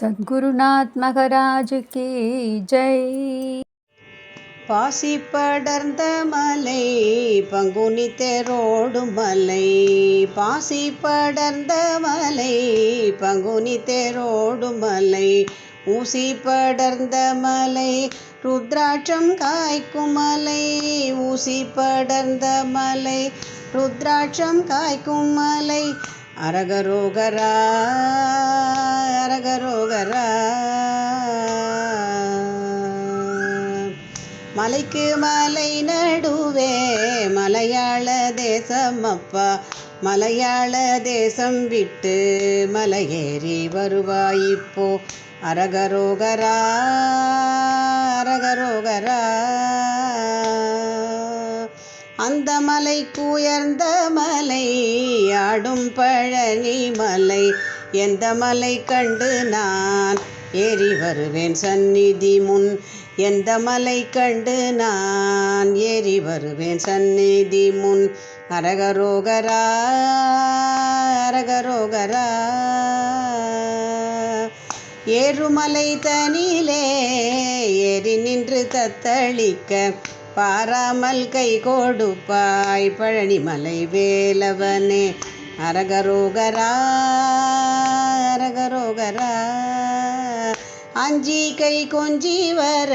சத்குருநாத் மகராஜ் கி ஜெய். பாசி படர்ந்த மலை பங்குனி தேரோடும் மலை. பாசி படர்ந்த மலை பங்குனி தேரோடும் மலை. ஊசி படர்ந்த மலை ருத்ராட்சம் காய்க்கும் மலை. ஊசி படர்ந்த மலை ருத்ராட்சம் காய்க்கும் மலை. அரகரோகரா அரகரோகரா மலைக்கு மலை நடுவே மலையாள தேசம் அப்பா மலையாள தேசம் விட்டு மலையேறி வருவாய் இப்போ. அரகரோகரா அரகரோகரா. அந்த மலைக்கு உயர்ந்த மலை ஆடும் பழனி மலை. எந்த மலை கண்டு நான்? ஏறி வருவேன் சந்நிதி முன். எந்த மலை கண்டு நான்? ஏறி வருவேன் சந்நிதி முன். அரகரோகரா அரகரோகரா. ஏறுமலை தனியிலே ஏறி நின்று தத்தளிக்க பாராமல் கை கொடுப்பாய் பழனிமலை வேலவனே. அரகரோகரா அரகரோகரா அஞ்சி கை கொஞ்சி வர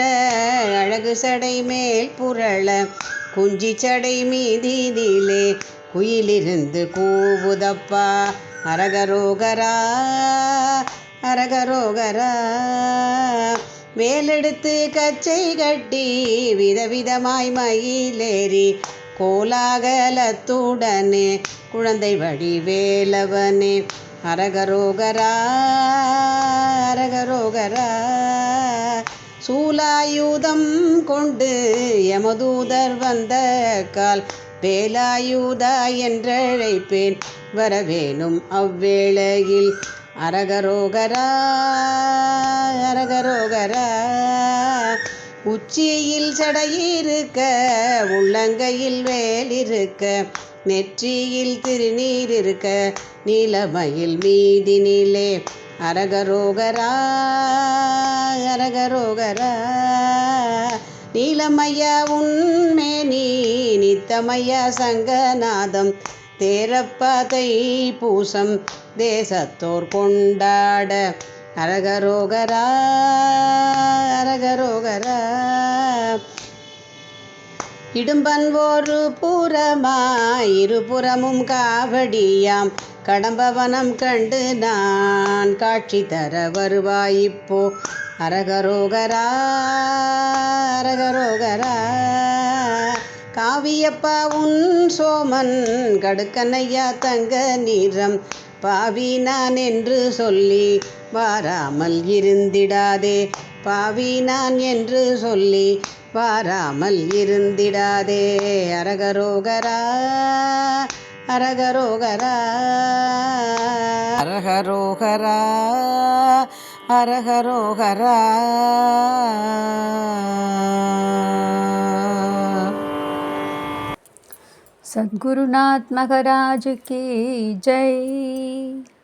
அழகு சடை மேல் புரள. குஞ்சி சடை மீதிலே குயிலிருந்து கூவுதப்பா. அரகரோகரா அரகரோகரா. வேலெடுத்து கச்சை கட்டி விதவிதமாய் மயிலேறி கோலாகலத்துடனே குழந்தை வழி வேலவனே அரகரோகரா அரகரோகரா. சூலாயுதம் கொண்டு யமதூதர் வந்த கால் வேலாயுதா என்றழைப்பேன். வரவேணும் அவ்வேளையில் அரகரோகரா அரகரோகரா. உச்சியில் சடையிருக்க உள்ளங்கையில் வேலிருக்க நெற்றியில் திருநீர் இருக்க நீலமயில் மீதினிலே அரகரோகரா அரகரோகரா. நீலமையா நீ நித்தமையா சங்கநாதம். தேரப்பதை பூசம் தேசத்தோர் கொண்டாட. அரகரோகரா இடும்பன் ஒரு புறமாய் இருபுறமும் காவடியாம். கடம்பவனம் கண்டு நான் காட்சி தர வருவாய் இப்போ அரகரோகரா அரகரோகரா. காவியப்பா உன் சோமன் கடுக்கனையா தங்க நிறம். பாவி நான் என்று சொல்லி வாராமல் இருந்திடாதே. பாவி நான் என்று சொல்லி வாராமல் இருந்திடாதே அரகரோகரா அரகரோகரா. அரகரோகரா அரகரோகரா. சத்குருநாத் மகராஜ் கி ஜெய்.